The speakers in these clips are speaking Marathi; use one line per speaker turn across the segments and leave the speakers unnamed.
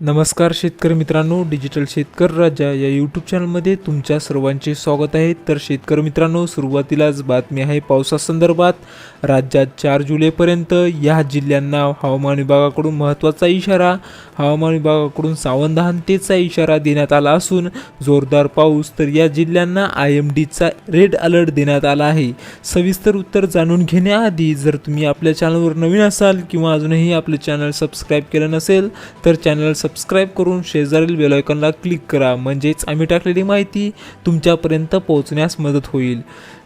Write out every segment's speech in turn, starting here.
नमस्कार शेतकरी मित्रांनो डिजिटल शेतकरी राजा या यूट्यूब चॅनलमध्ये तुमच्या सर्वांचे स्वागत आहे. तर शेतकरी मित्रांनो सुरुवातीलाच बातमी आहे पावसासंदर्भात राज्यात चार जुलैपर्यंत या जिल्ह्यांना हवामान विभागाकडून महत्त्वाचा इशारा हवामान विभागाकडून सावधानतेचा इशारा देण्यात आला असून जोरदार पाऊस तर या जिल्ह्यांना आय एम डीचा रेड अलर्ट देण्यात आला आहे. सविस्तर उत्तर जाणून घेण्याआधी जर तुम्ही आपल्या चॅनलवर नवीन असाल किंवा अजूनही आपलं चॅनल सबस्क्राईब केलं नसेल तर चॅनल सबस्क्राईब करून शेजारील बेलायकॉनला क्लिक करा. म्हणजेच आम्ही टाकलेली माहिती तुमच्यापर्यंत पोहोचण्यास मदत होईल.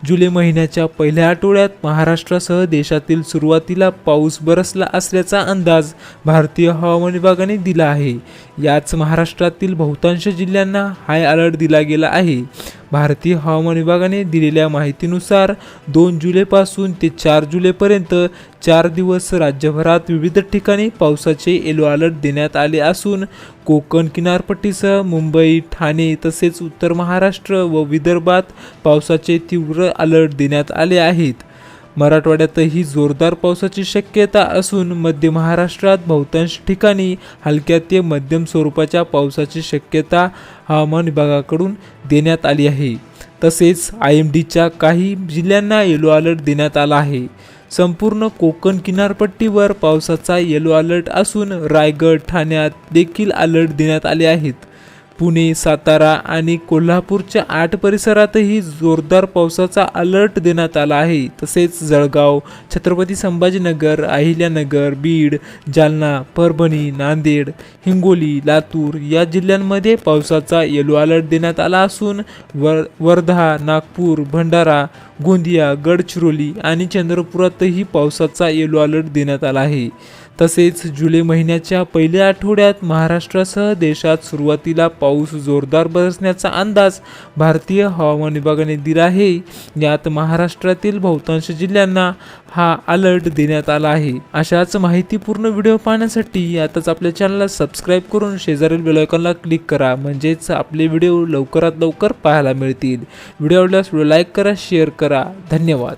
जुलै महिन्याच्या पहिल्या आठवड्यात महाराष्ट्रासह देशातील सुरुवातीला पाऊस बरसला असल्याचा अंदाज भारतीय हवामान विभागाने दिला आहे. याच महाराष्ट्रातील बहुतांश जिल्ह्यांना हाय अलर्ट दिला गेला आहे. भारतीय हवामान विभागाने दिलेल्या माहितीनुसार दोन जुलैपासून ते चार जुलैपर्यंत चार दिवस राज्यभरात विविध ठिकाणी पावसाचे येलो अलर्ट देण्यात आले असून कोकण किनारपट्टीसह मुंबई ठाणे तसेच उत्तर महाराष्ट्र व विदर्भात पावसाचे तीव्र अलर्ट देण्यात आले आहेत. मराठवाड्यातही जोरदार पावसाची शक्यता असून मध्य महाराष्ट्रात बहुतांश ठिकाणी हलक्या ते मध्यम स्वरूपाच्या पावसाची शक्यता हवामान विभागाकडून देण्यात आली आहे. तसेच आय एम डीच्या काही जिल्ह्यांना येलो अलर्ट देण्यात आला आहे. संपूर्ण कोकण किनारपट्टीवर पावसाचा येलो अलर्ट असून रायगड ठाण्यात देखील अलर्ट देण्यात आले आहेत. पुणे सातारा आणि कोल्हापूरच्या आठ परिसरातही जोरदार पावसाचा अलर्ट देण्यात आला आहे. तसेच जळगाव छत्रपती संभाजीनगर अहिल्यानगर बीड जालना परभणी नांदेड हिंगोली लातूर या जिल्ह्यांमध्ये पावसाचा येलो अलर्ट देण्यात आला असून वर वर्धा नागपूर भंडारा गोंदिया गडचिरोली आणि चंद्रपुरातही पावसाचा येलो अलर्ट देण्यात आला आहे. तसेच जुलै महिन्याच्या पहिल्या आठवड्यात महाराष्ट्रासह देशात सुरुवातीला पाऊस जोरदार बरसण्याचा अंदाज भारतीय हवामान विभागाने दिला आहे. यात महाराष्ट्रातील बहुतांश जिल्ह्यांना हा अलर्ट देण्यात आला आहे. अशाच माहितीपूर्ण व्हिडिओ पाहण्यासाठी आताच आपल्या चॅनलला सबस्क्राईब करून शेजारील बेलायकॉनला क्लिक करा. म्हणजेच आपले व्हिडिओ लवकरात लवकर पाहायला मिळतील. व्हिडिओ आवडल्यास व्हिडिओ लाईक करा शेअर करा. धन्यवाद.